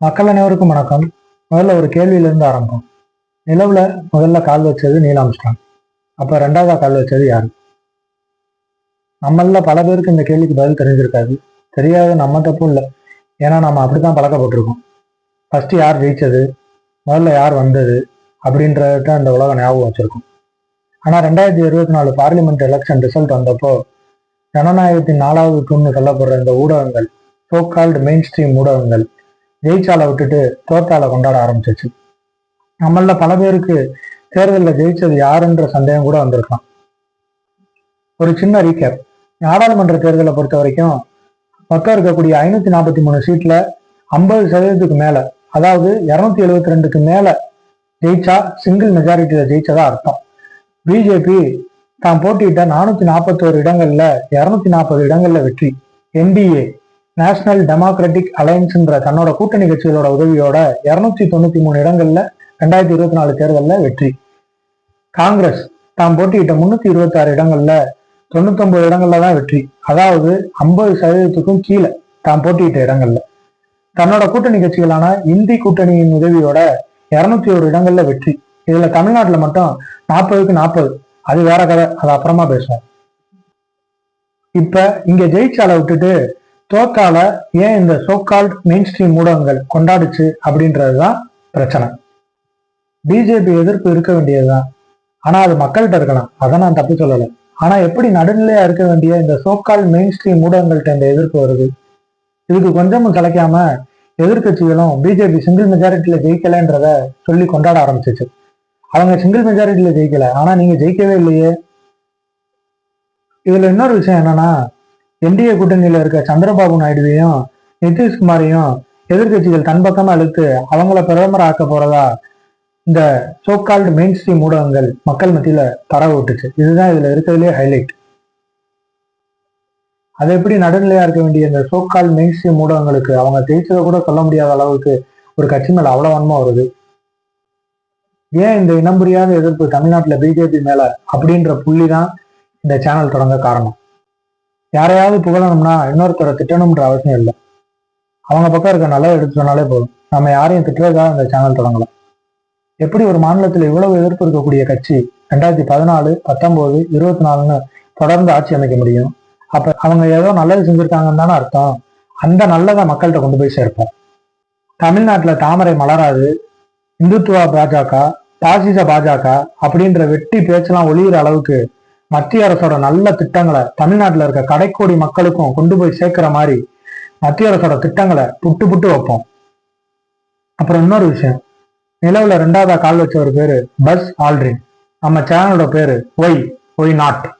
மக்கள் அனைவருக்கும் வணக்கம். முதல்ல ஒரு கேள்வியிலிருந்து ஆரம்பம் நிலவுல முதல்ல கால் வச்சது நீல் ஆம்ஸ்ட்ராங். அப்ப ரெண்டாவதா கால் வச்சது யாரு? நம்மள பல பேருக்கு இந்த கேள்விக்கு பதில் தெரிஞ்சிருக்காது. தெரியாத நம்ம தப்பும் இல்லை. ஏன்னா நம்ம அப்படித்தான் பழக்கப்பட்டிருக்கோம். ஃபஸ்ட்டு யார் ஜெயிச்சது? முதல்ல யார் வந்தது? அப்படின்றத இந்த உலகம் ஞாபகம் வச்சிருக்கும். ஆனா ரெண்டாயிரத்தி இருபத்தி நாலு பார்லிமெண்ட் எலெக்ஷன் ரிசல்ட் வந்தப்போ ஜனநாயகத்தின் நாலாவது தூண்னு சொல்லப்படுற இந்த ஊடகங்கள் சோ கால்டு மெயின் ஸ்ட்ரீம் ஊடகங்கள் ஜெயிச்சால விட்டுட்டு தோத்தால கொண்டாட ஆரம்பிச்சிச்சு. நம்மள பல பேருக்கு தேர்தலில் ஜெயிச்சது யாருன்ற சந்தேகம் கூட வந்திருக்கலாம் ஒரு சின்ன ரீகேப் நாடாளுமன்ற தேர்தலை பொறுத்த வரைக்கும் மொத்தம் இருக்கக்கூடிய ஐநூத்தி நாற்பத்தி மூணு சீட்ல ஐம்பது சதவீதத்துக்கு மேல அதாவது இருநூத்தி எழுபத்தி ரெண்டுக்கு மேல ஜெயிச்சா சிங்கிள் மெஜாரிட்டியில ஜெயிச்சதா அர்த்தம். பிஜேபி தான் போட்டியிட்ட நானூத்தி நாற்பத்தோரு இடங்கள்ல இருநூத்தி நாற்பது இடங்கள்ல வெற்றி. என்டிஏ நேஷனல் டெமோக்ராட்டிக் அலையன்ஸ்ன்ற தன்னோட கூட்டணி கட்சிகளோட உதவியோட இருநூத்தி தொண்ணூத்தி மூணு இடங்கள்ல ரெண்டாயிரத்தி இருபத்தி நாலு தேர்தலில் வெற்றி. காங்கிரஸ் தாம் போட்டியிட்ட முன்னூத்தி இருபத்தி ஆறு இடங்கள்ல தொண்ணூத்தொன்பது இடங்கள்ல தான் வெற்றி. அதாவது ஐம்பது சதவீதத்துக்கும் கீழே தாம் போட்டியிட்ட இடங்கள்ல. தன்னோட கூட்டணி கட்சிகளான இந்தி கூட்டணியின் உதவியோட இருநூத்தி ஒரு இடங்கள்ல வெற்றி. இதுல தமிழ்நாட்டுல மட்டும் நாற்பதுக்கு நாற்பது. அது வேற கதை. அது அப்புறமா பேசுவோம். இப்ப இங்க ஜெயிச்சால விட்டுட்டு தோத்தால ஏன் இந்த சோகால்ட் மெயின் ஸ்ட்ரீம் ஊடகங்கள் கொண்டாடுச்சு அப்படின்றதுதான் பிரச்சனை. பிஜேபி எதிர்ப்பு இருக்க வேண்டியதுதான். ஆனா அது மக்கள்கிட்ட இருக்கலாம். அதை நான் தப்பு சொல்லலை. ஆனா எப்படி நடுநிலையா இருக்க வேண்டிய இந்த சோக்கால் மெயின் ஸ்ட்ரீம் ஊடகங்கள்ட்ட இந்த எதிர்ப்பு வருது? இதுக்கு கொஞ்சமும் கலைக்காம எதிர்கட்சிகளும் பிஜேபி சிங்கிள் மெஜாரிட்டியில ஜெயிக்கலன்றத சொல்லி கொண்டாட ஆரம்பிச்சிச்சு. அவங்க சிங்கிள் மெஜாரிட்டியில ஜெயிக்கல. ஆனா நீங்க ஜெயிக்கவே இல்லையே. இதுல இன்னொரு விஷயம் என்னன்னா என்டிஏ கூட்டணியில இருக்க சந்திரபாபு நாயுடுவையும் நிதிஷ்குமாரையும் எதிர்கட்சிகள் தன் பக்கமா இழுத்து அவங்கள பிரதமர் ஆக்க போறதா இந்த சோகால்டு மெயின் ஸ்ட்ரீம் ஊடகங்கள் மக்கள் மத்தியில பரவ விட்டுச்சு இதுதான் இதுல இருக்கிறதுலே ஹைலைட் அது எப்படி நடுநிலையா இருக்க வேண்டிய இந்த சோக்கால் மெயின் ஸ்ட்ரீம் ஊடகங்களுக்கு அவங்க ஜெயிச்சதை கூட சொல்ல முடியாத அளவுக்கு ஒரு கட்சி மேல அவ்வளவு வன்மா வருது. ஏன் இந்த இனம் புரியாத எதிர்ப்பு தமிழ்நாட்டில் பிஜேபி மேல அப்படின்ற புள்ளி தான் இந்த சேனல் தொடங்க காரணம்? யாரையாவது புகழணும்னா இன்னொருத்தரை திட்டணும்ன்ற அவசியம் இல்லை. அவங்க பக்கம் இருக்க நல்லா எடுத்து சொன்னாலே போதும். நம்ம யாரையும் திட்டுறதுக்காக அந்த சேனல் தொடங்கலாம். எப்படி ஒரு மாநிலத்தில் இவ்வளவு எதிர்ப்பு இருக்கக்கூடிய கட்சி ரெண்டாயிரத்தி பதினாலு பத்தொன்பது இருபத்தி நாலுன்னு தொடர்ந்து ஆட்சி அமைக்க முடியும்? அப்ப அவங்க ஏதோ நல்லது செஞ்சிருக்காங்கன்னு தானே அர்த்தம். அந்த நல்லதை மக்கள்கிட்ட கொண்டு போய் சேர்ப்போம். தமிழ்நாட்டுல தாமரை மலராது இந்துத்துவா பாஜக பாசிச பாஜக அப்படின்ற வெட்டி பேச்செல்லாம் ஒளியிற அளவுக்கு மத்திய அரசோட நல்ல திட்டங்களை தமிழ்நாட்டுல இருக்க கடைக்கோடி மக்களுக்கும் கொண்டு போய் சேர்க்கிற மாதிரி மத்திய அரசோட திட்டங்களை புட்டு புட்டு வைப்போம். அப்புறம் இன்னொரு விஷயம். நிலவுல ரெண்டாவதா கால் வச்ச ஒரு பேரு பஸ் ஆல்ட்ரின். நம்ம சேனலோட பேரு ஒய் ஒய் நாட்